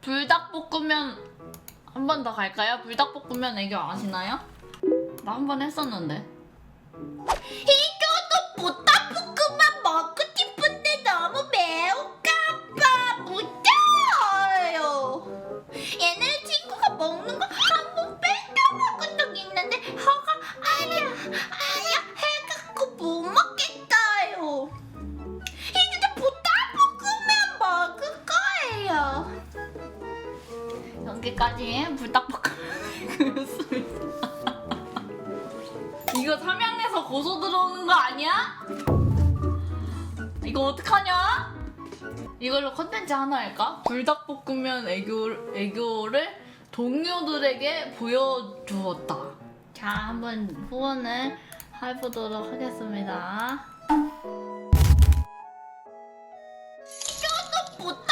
불닭볶음면 한 번 더 갈까요? 불닭볶음면 애교 아시나요? 나 한 번 했었는데. 이거도 불닭 여기까지 불닭볶음면이었습니다. 이거 삼양에서 고소 들어오는 거 아니야? 이거 어떡하냐? 이걸로 컨텐츠 하나 할까? 불닭볶음면 애교, 애교를 동료들에게 보여주었다. 자, 한번 후원을 해보도록 하겠습니다. 저도 불닭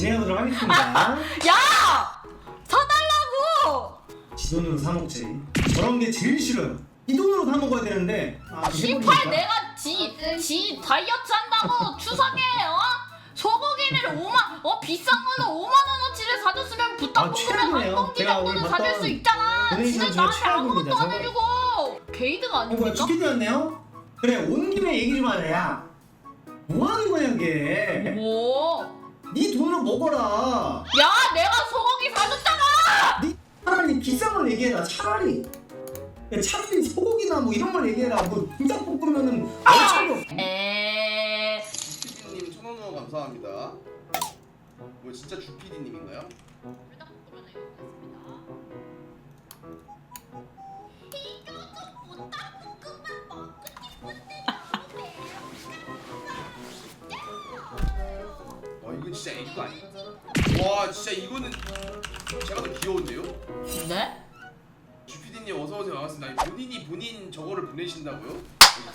진행하도록 하겠습니다. 야! 사달라고! 지 돈으로 사 먹지. 저런 게 제일 싫어요. 이 돈으로 사 먹어야 되는데. 아, 모르니까. 내가 지, 지 다이어트 한다고 추석에 어? 소고기를 5만 어 비싼 거는 5만 원어치를 사줬으면 아, 불닭볶음면 한 최악이네요. 봉지 제가 오늘 정도는 사줄 봤던 수 있잖아 중에 나한테 아무것도 최악입니다, 안. 해주고 게이드가 어, 뭐야, 아닙니까? 죽기되었네요? 그래, 온 김에 얘기 좀 하자. 뭐 하는 거야, 이게? 뭐? 네 돈으로 먹어라. 야 내가 소고기 사줬잖아 네 차라리 비싼 걸 얘기해라, 차라리. 야, 차라리 소고기나 뭐 이런 걸 얘기해라. 뭐 불닭볶음면은 얼차려. 에... 주피디님 천원 후원 감사합니다. 뭐 진짜 주피디님인가요? 불닭볶음면 해 애교가 아니야. 와 진짜 이거는 제가 더 귀여운데요? 네? 주피디님 어서 오세요 반갑습니다. 아니, 본인이 본인 저거를 보내신다고요?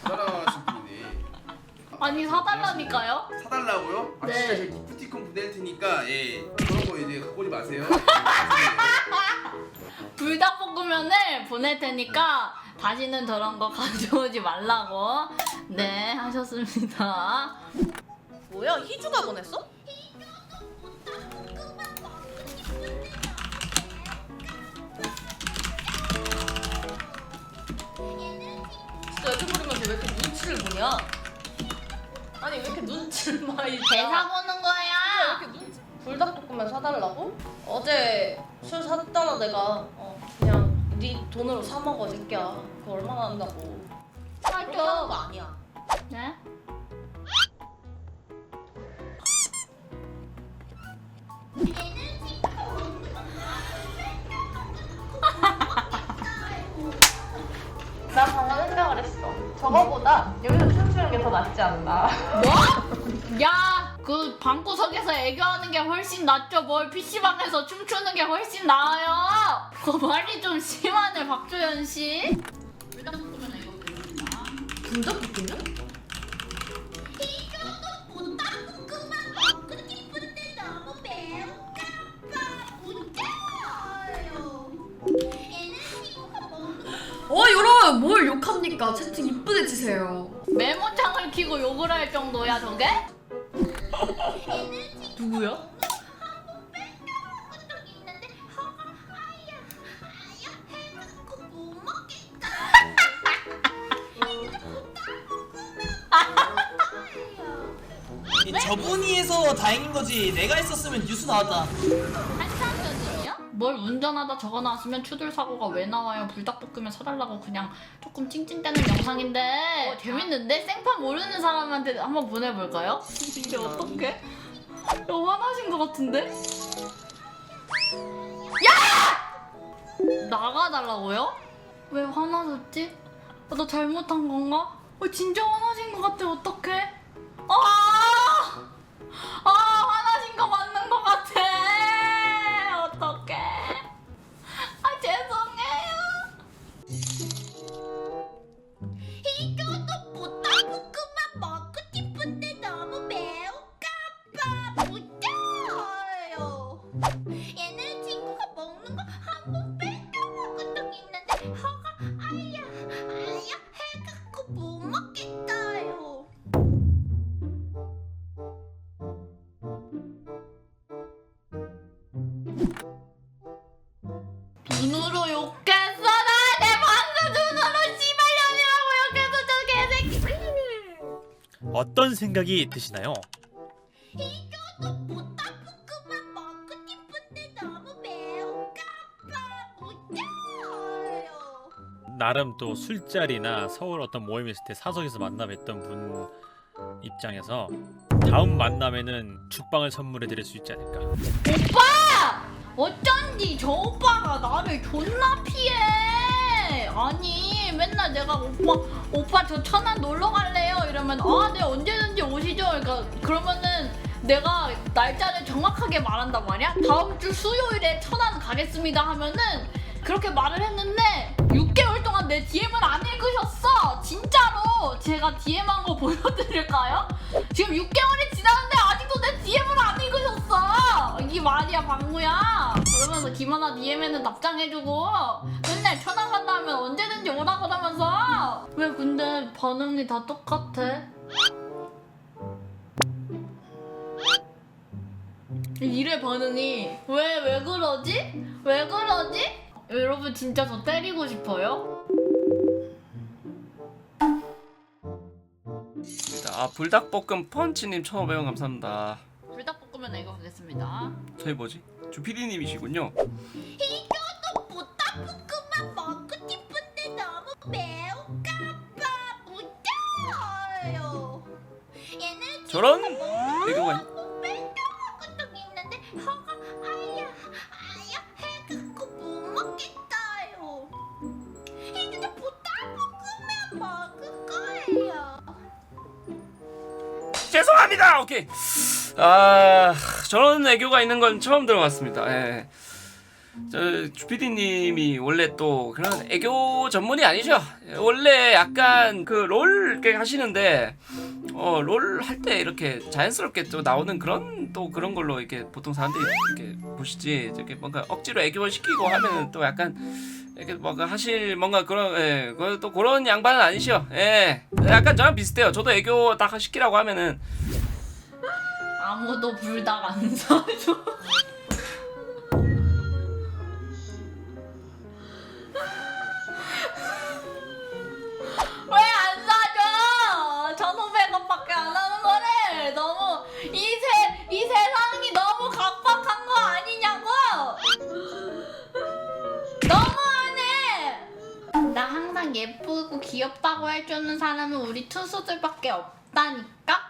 대단하신 분이네. 아니 사달라니까요 사달라고요? 아 네. 진짜 제가 기프티콘 보낼 테니까 예 그런 거 이제 갖고 오지 마세요. 불닭볶음면을 보낼 테니까 다시는 저런 거 가져오지 말라고 네 하셨습니다. 뭐야 희주가 보냈어? 눈치를 보냐? 아니 왜 이렇게 눈치를 많이 봐? 대사 보는 왜 거야. 이렇게 눈치? 불닭볶음면 사달라고? 어제 술 샀잖아 내가 어, 그냥 네 돈으로 사 먹어 새끼야 그거 얼마나 한다고 그렇게 하는 거 아니야 했어 저거보다 여기서 춤추는 게 더 낫지 않나 뭐? 야, 그 방구석에서 애교하는 게 훨씬 낫죠. 뭘 PC방에서 춤추는 게 훨씬 나아요. 그 말이 좀 심하네, 박조현 씨. 불닭볶음면 뭘 욕합니까? 채팅 이쁘게 치세요. 메모장을 키고 욕을 할 정도야, 저게? 누구야? 이 저분이 해서 다행인 거지. 내가 했었으면 뉴스 나왔다. 뭘 운전하다 적어 나왔으면 추돌 사고가 왜 나와요? 불닭볶음면 사달라고 그냥 조금 찡찡대는 영상인데 어, 재밌는데 생판 모르는 사람한테 한번 보내볼까요? 이게 어떡해? 너무 화나신 것 같은데? 야! 나가달라고요? 왜 화나셨지? 아, 나 잘못한 건가? 어, 진짜 화나신 것 같아 어떡해? 아! 어떤 생각이 드시나요? 보따볶음만 먹고 싶은데 너무 매운가 봐 못해요 나름 또 술자리나 서울 어떤 모임 있을 때 사석에서 만나 뵀던 분 입장에서 다음 만남에는 죽방을 선물해 드릴 수 있지 않을까. 오빠! 어쩐지 저 오빠가 나를 존나 피해 아니 맨날 내가 오빠 오빠 저 천안 놀러 갈래요? 이러면 아네 언제든지 오시죠. 그러니까 그러면은 내가 날짜를 정확하게 말한단 말이야? 다음 주 수요일에 천안 가겠습니다 하면은 그렇게 말을 했는데 6개월 동안 내 DM을 안 읽으셨어! 진짜로! 제가 DM 한 거 보여드릴까요? 지금 6개월이 김하나 DM에는 답장해주고 맨날 천안 간다 하면 언제든지 오라 그러면서 왜 근데 반응이 다 똑같아? 이래 반응이 왜 왜 그러지? 왜 그러지? 여러분 진짜 저 때리고 싶어요? 아 불닭볶음 펀치님 1,500원 감사합니다. 불닭볶음면 이거 가겠습니다 저희 뭐지? 주피디님이시군요. 보따볶음만 먹고 싶은데 너무 매운가봐 못해요 얘는 저런 애교가 죄송합니다. 오케이. 아 저런 애교가 있는 건 처음 들어봤습니다. 예. 저 주피디님이 원래 또 그런 애교 전문이 아니죠. 원래 약간 그 롤 이렇게 하시는데 어 롤 할 때 이렇게 자연스럽게 또 나오는 그런 또 그런 걸로 이렇게 보통 사람들이 이렇게 보시지 이렇게 뭔가 억지로 애교 시키고 하면은 또 약간 이렇게 뭔가 하실 뭔가 그런 예, 그또 그런 양반은 아니시요. 예, 약간 저랑 비슷해요. 저도 애교 딱 시키라고 하면은 아무도 불닭 안 사줘 귀엽다고 해주는 사람은 우리 투수들밖에 없다니까.